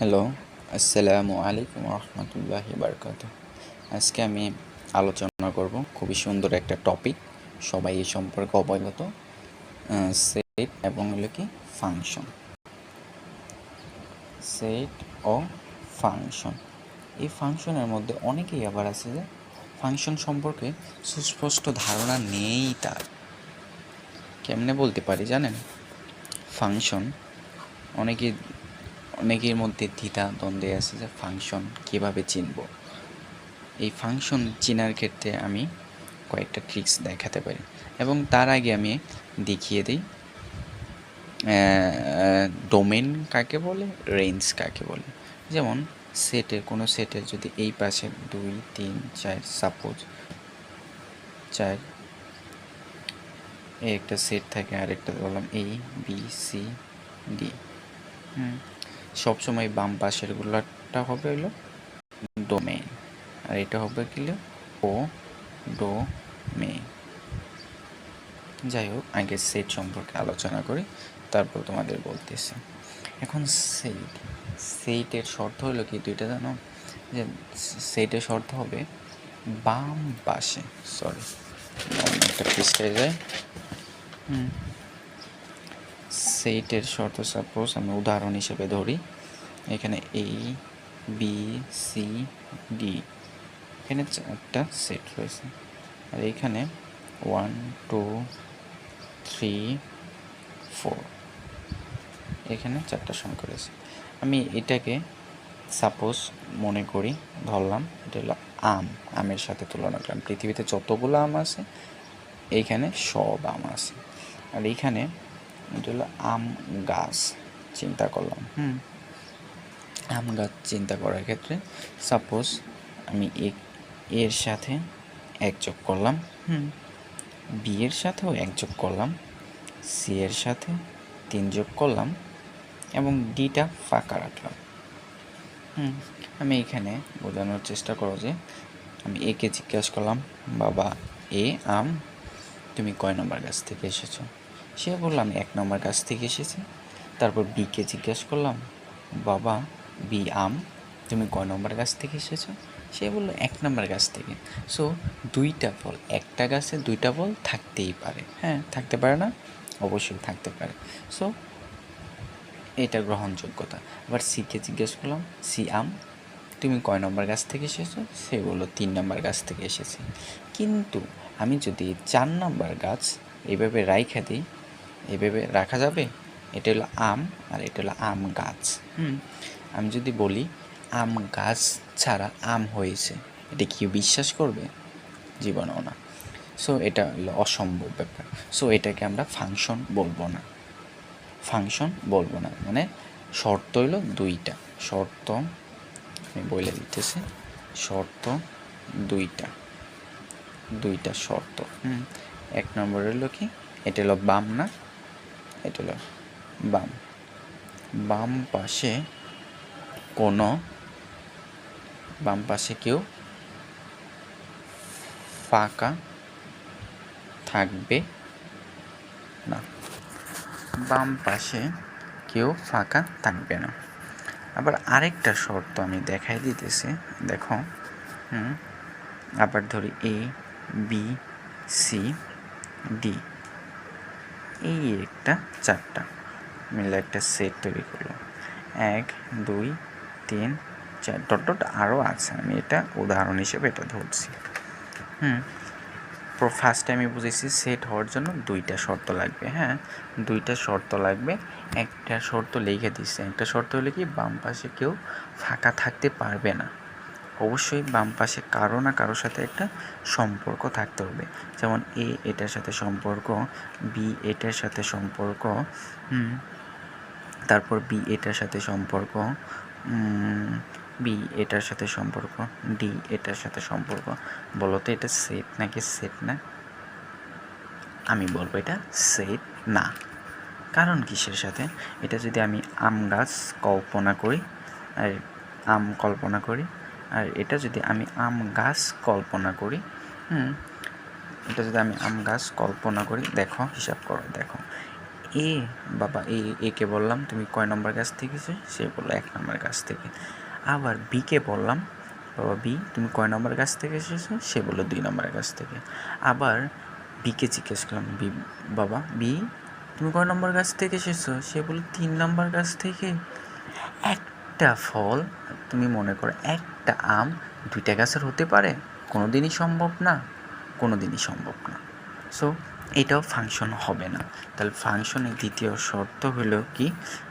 Hello, আসসালামু আলাইকুম রহমতুল্লাহি বারকাত আজকে আমি আলোচনা করব খুবই সুন্দর একটা টপিক সবাই এই সম্পর্কে অবগত সেট এবং হলো কি ফাংশন সেট ও ফাংশন এই ফাংশনের মধ্যে অনেকেই আবার আছে যে ফাংশন সম্পর্কে সুস্পষ্ট ধারণা নেই তার। কেমনে বলতে পারি জানেন? ফাংশন অনেকে অনেকের মধ্যে দ্বিধা, দ্বন্দ্বে আছে যে ফাংশন কীভাবে চিনব? এই ফাংশন চেনার ক্ষেত্রে আমি কয়েকটা ট্রিক্স দেখাতে পারি। এবং তার আগে আমি দেখিয়ে দিই ডোমেন কাকে বলে? রেঞ্জ কাকে বলে? যেমন সেটের কোনো সেটের যদি এই পাশে দুই, তিন, চার সাপোজ চার এই একটা সেট থাকে আর একটা বললাম A B C D hmm. সবসময় বাম পাশের গুলাটা হবে হলো ডোমেইন আর এটা হবে কি ও ডোমেইন যাই হোক, আগে সেট সম্পর্কে আলোচনা করি, তারপর তোমাদের বলতেছি। এখন সেট সেটের শর্ত হলো কি দুইটা, জানো? যে সেটের শর্ত হবে বাম পাশে সরি একটা পৃষ্ঠায় যায় হুম। সেইটের শর্ত সাপোজ আমি উদাহরণ হিসেবে ধরি। এখানে এ বি সি ডি এখানে চারটা সেট রয়েছে। আর এখানে ওয়ান টু থ্রি ফোর এখানে চারটা সংখ্যা রয়েছে। আমি এটাকে সাপোজ মনে করি, ধরলাম, এটা হলো আম, আমের সাথে তুলনা করলাম। পৃথিবীতে যতগুলো আম আছে এইখানে সব আম আছে। আর এইখানে এটা হলো আম গাছ চিন্তা করলাম। হুম। আম গাছ চিন্তা করার ক্ষেত্রে সাপোজ আমি এর সাথে এক যোগ করলাম। হুম। বি এর সাথেও এক যোগ করলাম। সি এর সাথে তিন যোগ করলাম এবং ডিটা ফাঁকা রাখলাম। হুম। আমি এখানে বোঝানোর চেষ্টা করো যে আমি একে জিজ্ঞাসা করলাম বাবা এ আম তুমি কয় নম্বর গাছ থেকে এসেছ? সে বললাম, এক নম্বর গাছ থেকে এসেছি। তারপর বিকে জিজ্ঞেস করলাম, বাবা বি আম তুমি কয় নম্বর গাছ থেকে এসেছ? সে বলল, এক নম্বর গাছ থেকে। সো দুইটা ফল, একটা গাছে দুইটা ফল থাকতেই পারে। হ্যাঁ থাকতে পারে না? অবশ্যই থাকতে পারে। সো এটা গ্রহণযোগ্যতা। আবার সিকে জিজ্ঞেস করলাম সি আম তুমি কয় নম্বর গাছ থেকে এসেছ? সে বলল, তিন নম্বর গাছ থেকে এসেছি। কিন্তু আমি যদি চার নম্বর গাছ এইভাবে রাইখা দিই এভাবে রাখা যাবে? এটা হলো আম আর এটা হলো আম গাছ। হুম। আমি যদি বলি আম গাছ ছাড়া আম হয়েছে এটা কি বিশ্বাস করবে? জীবনেও না। সো এটা হলো অসম্ভব ব্যাপার। সো এটাকে আমরা ফাংশন বলব না। ফাংশন বলব না। মানে শর্ত হলো দুইটা। শর্ত আমি বলে দিতেছি শর্ত দুইটা। দুইটা শর্ত। হুম। এক নম্বর হলো কি? এটা হলো বাম না? এটা হলো বাম। বাম পাশে কোনো, বাম পাশে কেউ ফাঁকা থাকবে না। বাম পাশে কেউ ফাঁকা থাকবে না। আবার আরেকটা শর্ত আমি দেখাই দিতেছি। দেখো আবার ধরি এ বি সি ডি এই একটা চারটা মিলে একটা সেট তৈরি করল এক, দুই, তিন, চার, ডট ডট আরও আছে। আমি এটা উদাহরণ হিসেবে এটা ধরছি। হুম ফার্স্টে আমি বুঝেছি সেট হওয়ার জন্য দুইটা শর্ত লাগবে হ্যাঁ? দুইটা শর্ত লাগবে। একটা শর্ত লিখে দিচ্ছে একটা শর্ত হলে কি, বাম পাশে কেউ ফাঁকা থাকতে পারবে না। অবশ্যই বাম পাশে কারও না কারোর সাথে একটা সম্পর্ক থাকতে হবে। যেমন এ এটার সাথে সম্পর্ক, বি এটার সাথে সম্পর্ক তারপর বি এটার সাথে সম্পর্ক বি এটার সাথে সম্পর্ক, ডি এটার সাথে সম্পর্ক। বলো তো এটা সেট নাকি সেট না? আমি বলব এটা সেট না। কারণ কিসের সাথে? এটা যদি আমি আম গাছ কল্পনা করি আর আম কল্পনা করি আর এটা যদি আমি আম গাছ কল্পনা করি, হুম, এটা যদি আমি আম গাছ কল্পনা করি, দেখো, হিসাব করো, দেখো। এ, বাবা, এ একে বললাম, তুমি কয় নম্বর গাছ থেকে? সে বলল, এক নম্বর গাছ থেকে। আবার বিকে বললাম, বাবা বি তুমি কয় নম্বর গাছ থেকে এসেছ সে বলল, দুই নম্বর গাছ থেকে। আবার বিকে জিজ্ঞেস করলাম বি বাবা বি তুমি কয় নম্বর গাছ থেকে এসেছ সে বলল, তিন নম্বর গাছ থেকে। একটা ফল, তুমি মনে করো একটা আম দুইটা গাছের হতে পারে কোনো দিনই সম্ভব না কোনো দিনই সম্ভব না। সো এটাও ফাংশন হবে না। তাহলে ফাংশনের দ্বিতীয় শর্ত হলো কি?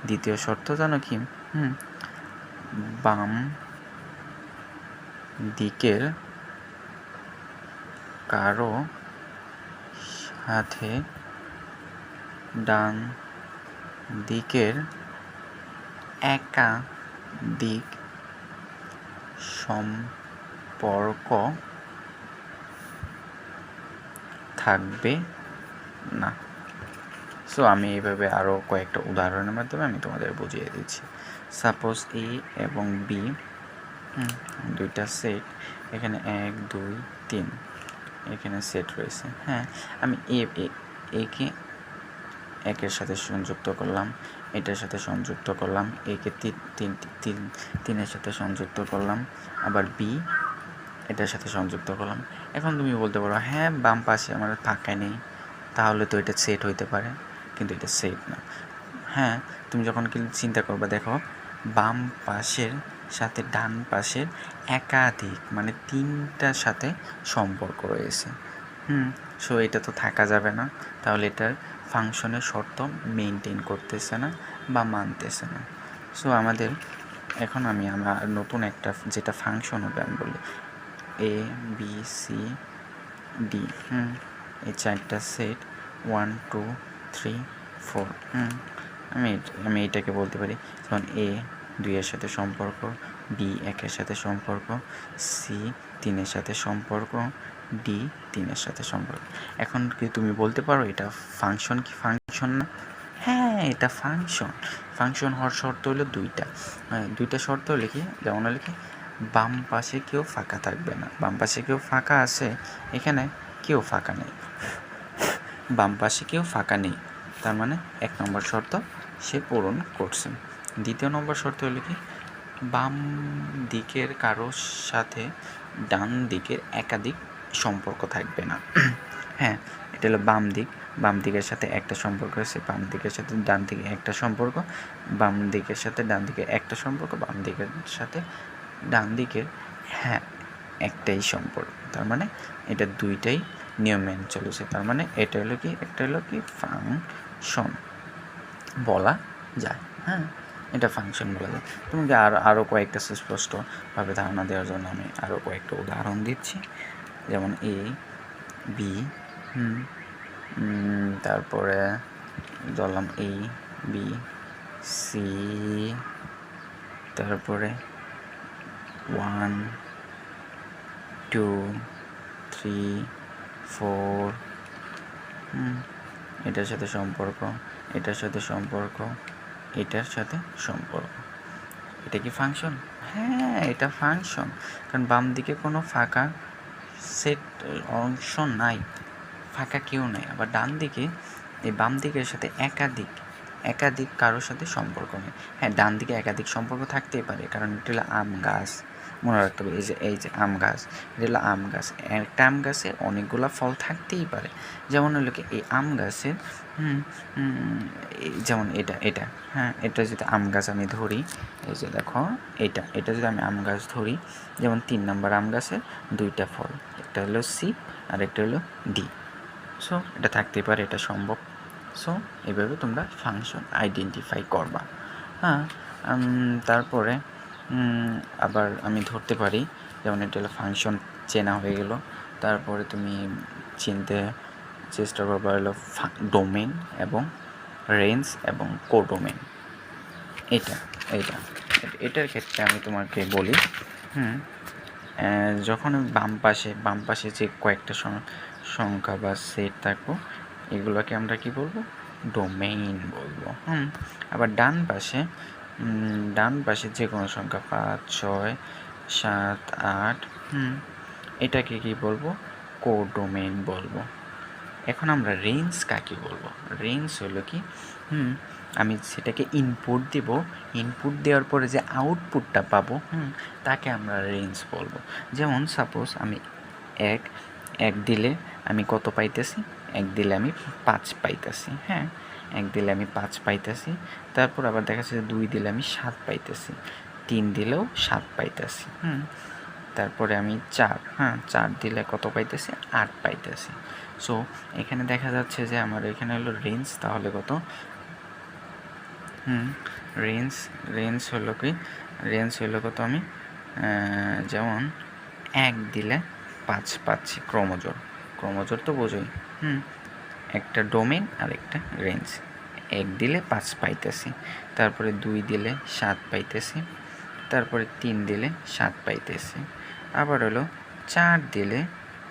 দ্বিতীয় শর্ত জানো কি? হুম, বাম দিকের কারও সাথে ডান দিকের একাধিক সম্পর্ক থাকবে না। সো আমি এইভাবে আরও কয়েকটা উদাহরণের মাধ্যমে আমি তোমাদের বুঝিয়ে দিচ্ছি। সাপোজ এ এবং বি দুইটা সেট এখানে এক, দুই, তিন, এখানে সেট রয়েছে। হ্যাঁ আমি এ, একে একের সাথে সংযুক্ত করলাম। এটার সাথে সংযুক্ত করলাম একে তিন তিন তিন, তিনের সাথে সংযুক্ত করলাম, আবার বি এটার সাথে সংযুক্ত করলাম। এখন তুমি বলতে পারো হ্যাঁ বাম পাশে আমার ফাঁকা নেই, তাহলে তো এটা সেট হইতে পারে। কিন্তু এটা সেট না। হ্যাঁ তুমি যখন কিন্তু চিন্তা করবে, দেখো, বাম পাশের সাথে ডান পাশের একাধিক মানে তিনটার সাথে সম্পর্ক রয়েছে। হুম সো এটা তো থাকা যাবে না, তাহলে এটার ফাংশনের শর্ত মেনটেন করতেছে না বা মানতেছে না। সো আমাদের এখন আমি, আমার নতুন একটা যেটা ফাংশন হবে, আমি বলি A B C D hmm, এই চারটা set one two three four আমি আমি এটাকে বলতে পারি। যেমন এ দুইয়ের সাথে সম্পর্ক বি একের সাথে সম্পর্ক সি তিনের সাথে সম্পর্ক ডি তিনের সাথে সম্পর্ক। এখন কি তুমি বলতে পারো এটা ফাংশন কি ফাংশন না? হ্যাঁ এটা ফাংশন ফাংশন হওয়ার শর্ত হলো দুইটা। দুইটা শর্ত হলে কি? যেমন হলে কি, বাম পাশে কেউ ফাঁকা থাকবে না। বাম পাশে কেউ ফাঁকা আছে, এখানে কেউ ফাঁকা নেই। বাম পাশে কেউ ফাঁকা নেই। তার মানে এক নম্বর শর্ত সে পূরণ করছে। দ্বিতীয় নম্বর শর্ত হলো কি? বাম দিকের কারোর সাথে ডান দিকের একাধিক সম্পর্ক থাকবে না। হ্যাঁ এটা হলো বাম দিক। বাম দিকের সাথে একটা সম্পর্ক আছে বাম দিকের সাথে ডান দিকে একটা সম্পর্ক, বাম দিকের সাথে ডান দিকে একটা সম্পর্ক, বাম দিকের সাথে ডান দিকের হ্যাঁ একটাই সম্পর্ক। তার মানে এটা দুইটাই নিয়ম মেনে চলেছে। তার মানে এটা হলো কি, একটা হলো কি ফাংশন বলা যায়। হ্যাঁ এটা ফাংশন বলা যায়। তোমাকে আরও আরও কয়েকটা সুস্পষ্টভাবে ধারণা দেওয়ার জন্য আমি আরও কয়েকটা উদাহরণ দিচ্ছি। যেমন এ বি তারপরে ধরলাম এ বি সি তারপরে ওয়ান টু থ্রি ফোর এটার সাথে সম্পর্ক, এটার সাথে সম্পর্ক, এটার সাথে সম্পর্ক। এটা কি ফাংশন হ্যাঁ এটা ফাংশন কারণ বাম দিকে কোনো ফাঁকা সেট, অংশ নাই, ফাঁকা কেউ নাই। আবার ডান দিকে, এই বাম দিকের সাথে একাধিক একাধিক কারোর সাথে সম্পর্ক নেই। হ্যাঁ ডান দিকে একাধিক সম্পর্ক থাকতেই পারে, কারণ এটা আম গাছ। মনে রাখতে হবে, এই যে এই যে আম গাছ, এটা হলো আম গাছ। একটা আম গাছে অনেকগুলো ফল থাকতেই পারে। যেমন হলো কি, এই আম গাছের যেমন এটা এটা হ্যাঁ এটা যদি আম গাছ আমি ধরি, এই যে দেখো, এটা এটা যদি আমি আম গাছ ধরি, যেমন তিন নম্বর আম গাছের দুইটা ফল, একটা হলো সি আর একটা হলো ডি। সো এটা থাকতেই পারে, এটা সম্ভব। সো এভাবে তোমরা ফাংশন আইডেন্টিফাই করবা। হ্যাঁ তারপরে আবার আমি ধরতে পারি। যেমন এটা হলো ফাংশন চেনা হয়ে গেল। তারপরে তুমি চিনতে চেষ্টা করবা হলো ডোমেন এবং রেঞ্জ এবং কোডোমেন এটা এটা এটার ক্ষেত্রে আমি তোমাকে বলি, হুম যখন আমি বাম পাশে বাম পাশে যে কয়েকটা সংখ্যা বা সেট থাকব, এগুলোকে আমরা কি বলব? ডোমেইন বলব, হুম। আবার ডান পাশে ডান পাশে যে কোনো সংখ্যা পাঁচ, ছয়, সাত, আট, হুম, এটাকে কি বলব? কোডোমেইন বলব। এখন আমরা রেঞ্জ কাকে বলব? রেঞ্জ হলো কি? হুম, আমি সেটাকে ইনপুট দিব। ইনপুট দেওয়ার পরে যে আউটপুটটা পাবো, হুম, তাকে আমরা রেঞ্জ বলব। যেমন সাপোজ আমি এক এক দিলে আমি কত পাইতেছি? এক দিলে আমি পাঁচ পাইতেছি হ্যাঁ? এক দিলে আমি পাঁচ পাইতেছি তারপর আবার দেখা যাচ্ছে দুই দিলে আমি সাত পাইতেছি তিন দিলেও সাত পাইতেছি। হুম। তারপরে আমি চার হ্যাঁ চার দিলে কত পাইতেছি? আট পাইতেছি। সো এখানে দেখা যাচ্ছে যে আমার এখানে হলো রেঞ্জ তাহলে কত? হুম রেঞ্জ রেঞ্জ হলো কি? রেঞ্জ হলো কত আমি? যেমন এক দিলে পাঁচ পাচ্ছি ক্রমজোর। ক্রমজোর তো বোঝোই। হুম। একটা ডোমেন আর একটা রেঞ্জ এক দিলে পাঁচ পাইতেছি, তারপরে দুই দিলে সাত পাইতেছি, তারপরে তিন দিলে সাত পাইতেছি। আবার হলো চার দিলে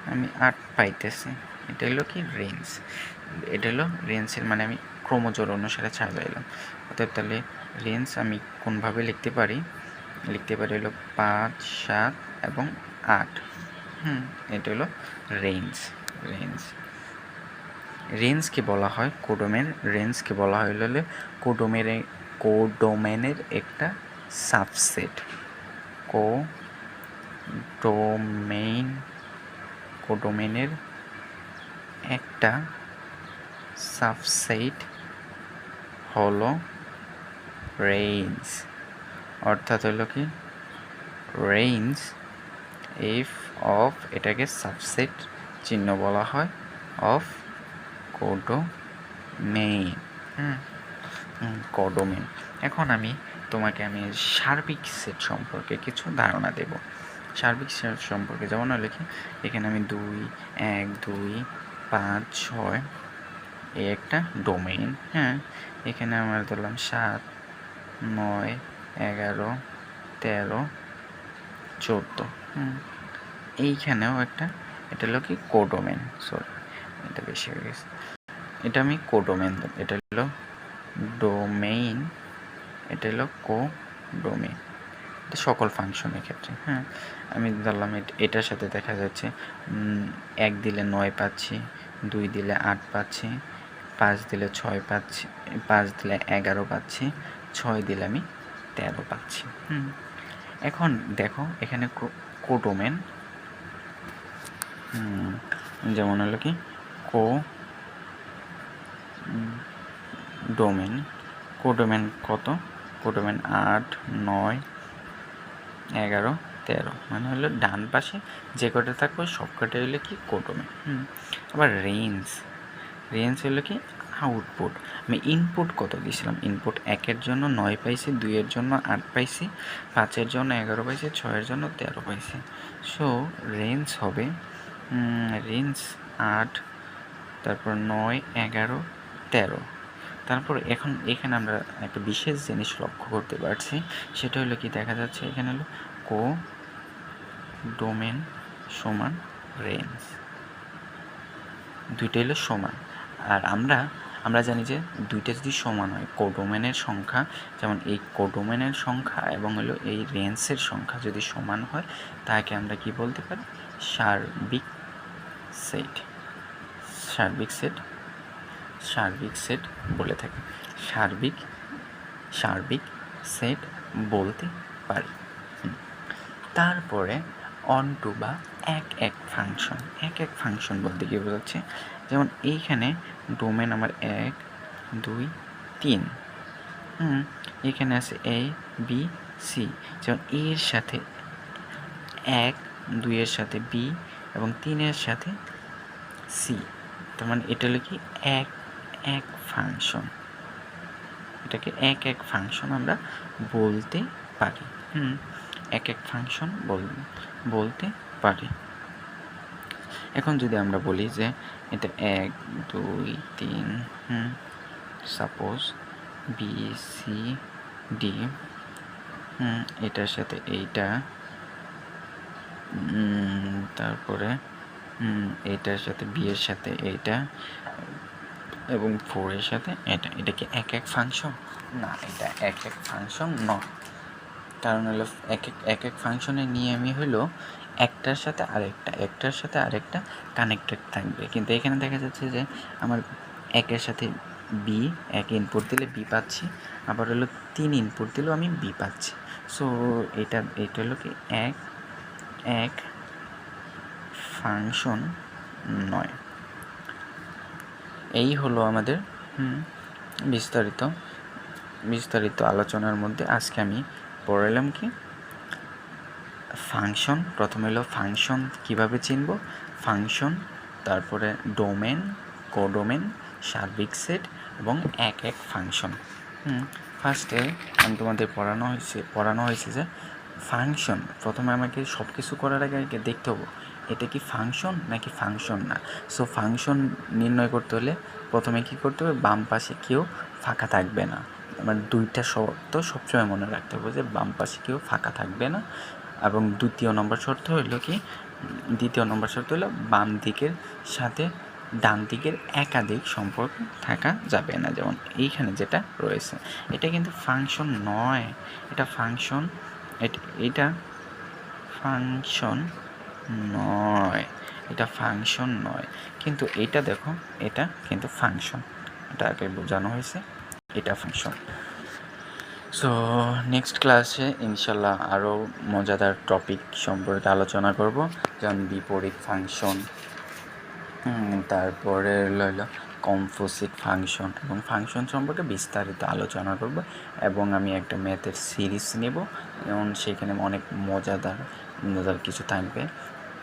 আমি আট পাইতেছি। এটা হলো কি রেঞ্জ এটা হলো রেঞ্জের মানে আমি ক্রমজোর অনুসারে সাজাইলাম অর্থাৎ তাহলে রেঞ্জ আমি কোনভাবে লিখতে পারি? লিখতে পারি হলো পাঁচ, সাত এবং আট। হুম, এটা হলো রেঞ্জ রেঞ্জ রেঞ্জকে বলা হয় কোডোমেন রেঞ্জকে বলা হয় হলো কোডোমের কোডোমেনের একটা সাবসেট। কো ডোমেইন কোডোমেনের একটা সাবসেট হলো রেঞ্জ। অর্থাৎ হলো কি? রেঞ্জ, এফ অফ এটাকে সাবসেট চিহ্ন বলা হয়, অফ কোডোমেইন হুম। কোডোমেইন এখন আমি তোমাকে আমি সার্বিক সেট সম্পর্কে কিছু ধারণা দেব। সার্বিক সেট সম্পর্কে যেমন কি এখানে আমি দুই এক দুই পাঁচ ছয় এই একটা ডোমেইন হ্যাঁ? এখানে আমার ধরলাম সাত নয় এগারো তেরো চোদ্দ হুম? এইখানেও একটা এটা হলো কি কোডোমেন সরি এটা বেশি হয়ে গেছে। এটা আমি কোডোমেন এটা হলো ডোমেইন, এটা হলো কো ডোমেইন এটা সকল ফাংশনের ক্ষেত্রে হ্যাঁ। আমি ধরলাম এট- এটার সাথে দেখা যাচ্ছে এক দিলে নয় পাচ্ছি, দুই দিলে আট পাচ্ছি, পাঁচ দিলে ছয় পাচ্ছি, পাঁচ দিলে এগারো পাচ্ছি, ছয় দিলে আমি তেরো পাচ্ছি, হুম। এখন দেখো, এখানে কোডোমেন যেমন হলো কি কো ডোমেন কোডোমেন কত? কোডোমেন আট, নয়, এগারো, তেরো। মানে হলো ডান পাশে যে কটা থাকবে, সব কটাই হলো কি কোডোমেন হুম, আবার রেঞ্জ রেঞ্জ হলো কি আউটপুট আমি ইনপুট কত দিয়েছিলাম? ইনপুট একের জন্য নয় পাইছি, দুইয়ের জন্য আট পাইছি, পাঁচের জন্য এগারো পাইছি, ছয়ের জন্য তেরো পাইছি। সো রেঞ্জ হবে রেঞ্জ আট তারপর নয়, এগারো, তেরো। তারপর এখন, এখানে আমরা একটা বিশেষ জিনিস লক্ষ্য করতে পারছি, সেটা হলো কি, দেখা যাচ্ছে এখানে হলো কো ডোমেন সমান রেঞ্জ। দুইটা হলো সমান। আর আমরা আমরা জানি যে দুইটা যদি সমান হয়, কোডোমেনের সংখ্যা, যেমন এই কোডোমেনের সংখ্যা এবং হলো এই রেঞ্জের সংখ্যা যদি সমান হয়, তাকে আমরা কি বলতে পারি? সার্বিক সেট। সার্বিক সেট সার্বিক সেট বলে থাকি। সার্বিক সার্বিক সেট বলতে পারি। তারপরে অন টু বা এক এক ফাংশন এক এক ফাংশন বলতে কি বোঝাচ্ছে? যেমন এইখানে ডোমেন আমার এক, দুই, তিন। এখানে আছে এ বি সি যেমন এর সাথে এক, দুইয়ের সাথে বি এবং তিনের সাথে সি তার মানে এটা হলো কি এক এক ফাংশন এটাকে এক এক ফাংশন আমরা বলতে পারি। হুম, এক এক ফাংশন বল, বলতে পারি। এখন যদি আমরা বলি যে এটা এক, দুই, তিন, hmm suppose B C D hmm, এটার সাথে এইটা তারপরে এটার সাথে বি এর সাথে এইটা এবং ফোরের সাথে এটা। এটা কি এক এক ফাংশন না, এটা এক এক ফাংশন নয়। কারণ হলো এক এক এক এক ফাংশনের নিয়ে আমি হলো একটার সাথে আরেকটা, একটার সাথে আরেকটা কানেক্টেড থাকবে। কিন্তু এখানে দেখা যাচ্ছে যে আমার একের সাথে বি এক ইনপুট দিলে বি পাচ্ছি, আবার হলো তিন ইনপুট দিলেও আমি বি পাচ্ছি। সো এটা এটা হলো কি এক এক ফাংশন নয়। এই হলো আমাদের বিস্তারিত বিস্তারিত আলোচনার মধ্যে আজকে আমি পড়ালাম কি? ফাংশন প্রথমে হলো ফাংশন কীভাবে চিনব? ফাংশন তারপরে ডোমেন কোডোমেন সার্বিক সেট এবং এক এক ফাংশন। ফার্স্টে আমি তোমাদের পড়ানো হয়েছে পড়ানো হয়েছে যে ফাংশন প্রথমে আমাকে সব কিছু করার আগে আগে দেখতে হবে। এটা কি ফাংশন নাকি ফাংশন না? সো ফাংশন নির্ণয় করতে হলে প্রথমে কি করতে হবে? বাম পাশে কেউ ফাঁকা থাকবে না। মানে দুইটা শর্ত সবসময় মনে রাখতে হবে যে বাম পাশে কেউ ফাঁকা থাকবে না। এবং দ্বিতীয় নম্বর শর্ত হলো কি? দ্বিতীয় নম্বর শর্ত হলো বাম দিকের সাথে ডান দিকের একাধিক সম্পর্ক থাকা যাবে না। যেমন এইখানে যেটা রয়েছে। এটা কিন্তু ফাংশন নয়। এটা ফাংশন এটা ফাংশন নয়। এটা ফাংশন নয়। কিন্তু এটা দেখো, এটা কিন্তু ফাংশন এটা আগে বোঝানো হয়েছে, এটা ফাংশন সো নেক্সট ক্লাসে ইনশাল্লাহ আরও মজাদার টপিক সম্পর্কে আলোচনা করব। যেমন বিপরীত ফাংশন তারপরে হলো কম্পোজিট ফাংশন এবং ফাংশন সম্পর্কে বিস্তারিত আলোচনা করব এবং আমি একটা ম্যাথের সিরিজ নেব এবং সেখানে অনেক মজাদার মজাদার কিছু থাকবে।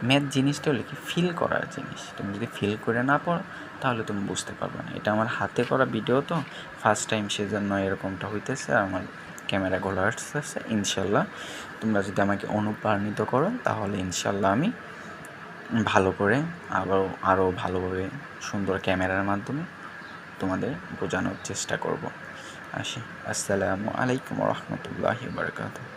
ম্যাথ জিনিসটা হলো কি? ফিল করার জিনিস। তুমি যদি ফিল করে না পড়ো, তাহলে তুমি বুঝতে পারবে না। এটা আমার হাতে করা ভিডিও তো। ফার্স্ট টাইম সেজন্য এরকমটা হইতেছে। আর আমার ক্যামেরা গোলা আসতেছে ইনশাল্লাহ। তোমরা যদি আমাকে অনুপ্রাণিত করো, তাহলে ইনশাল্লাহ আমি ভালো করে আরও আরও ভালোভাবে সুন্দর ক্যামেরার মাধ্যমে তোমাদের বোঝানোর চেষ্টা করব। আসি। আসসালামু আলাইকুম রহমতুল্লাহি বারকাতুহ।